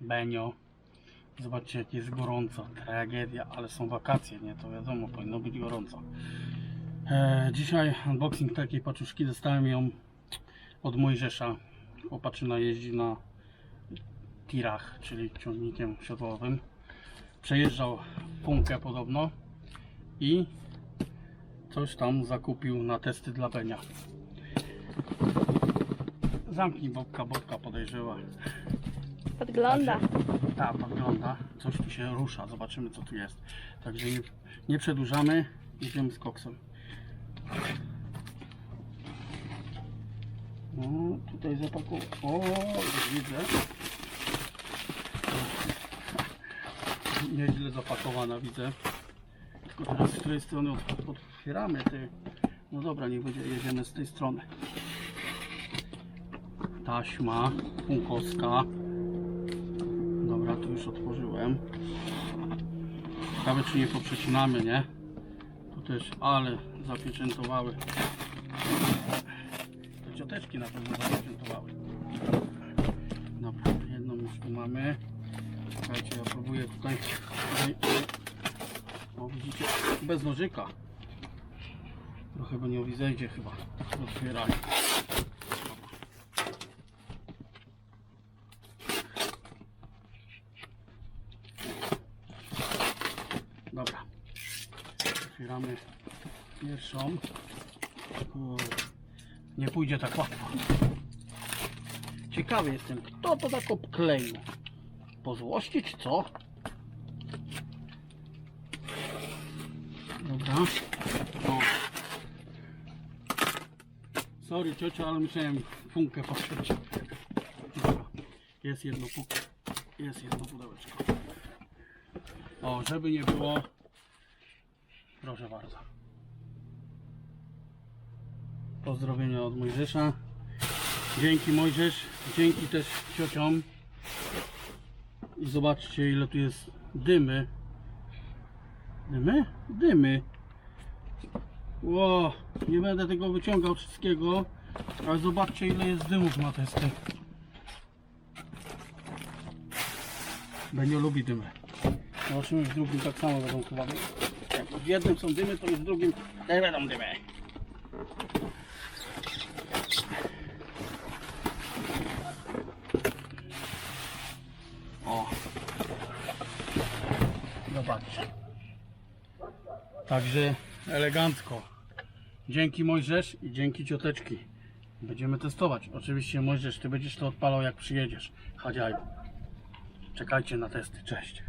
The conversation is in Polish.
Benio. Zobaczcie jak jest gorąco. Tragedia, ale są wakacje, nie? To wiadomo, powinno być gorąco. E, dzisiaj unboxing takiej paczuszki. Dostałem ją od Mojżesza. Chłopaczyna jeździ na tirach, czyli ciągnikiem siodłowym. Przejeżdżał punkę podobno i coś tam zakupił na testy dla Benia. Zamknij Bobka, Bobka podejrzewa. Podgląda. Tak, podgląda. Coś tu się rusza. Zobaczymy co tu jest. Także nie, nie przedłużamy. Idziemy z koksem. No, tutaj zapakował. O, już widzę. Nieźle zapakowana widzę. Tylko teraz z której strony otwieramy ty. No dobra, niech będzie, jedziemy z tej strony. Taśma punkowska. Tu już otworzyłem. Ciekawe czy nie poprzecinamy, nie? Tu też, ale zapieczętowały. To cioteczki na pewno zapieczętowały. Dobra, jedną już tu mamy. Słuchajcie, ja próbuję tutaj. tutaj o, widzicie, bez nożyka. Trochę by nie zejdzie chyba. Otwieranie. Dobra. Otwieramy pierwszą. Kurde, Nie pójdzie tak łatwo. Ciekawy jestem, kto to tak obkleił. Po złości czy co? Dobra. O. Sorry ciocia, ale musiałem funkę patrzeć. Jest jedno. Jest jedno pudełeczko. O, żeby nie było. Proszę bardzo. Pozdrowienia od Mojżesza. Dzięki Mojżesz, dzięki też ciociom. I zobaczcie ile tu jest dymy. Dymy? Dymy. Ło, nie będę tego wyciągał wszystkiego, ale zobaczcie ile jest dymów na testy. Będzie lubi dymy. Zobaczymy w drugim tak samo będą. Jak w jednym są dymy, to już w drugim też będą dymy. O. Zobaczcie. Także elegancko. Dzięki Mojżesz i dzięki cioteczki. Będziemy testować. Oczywiście Mojżesz, ty będziesz to odpalał jak przyjedziesz. Chadziaju. Czekajcie na testy. Cześć.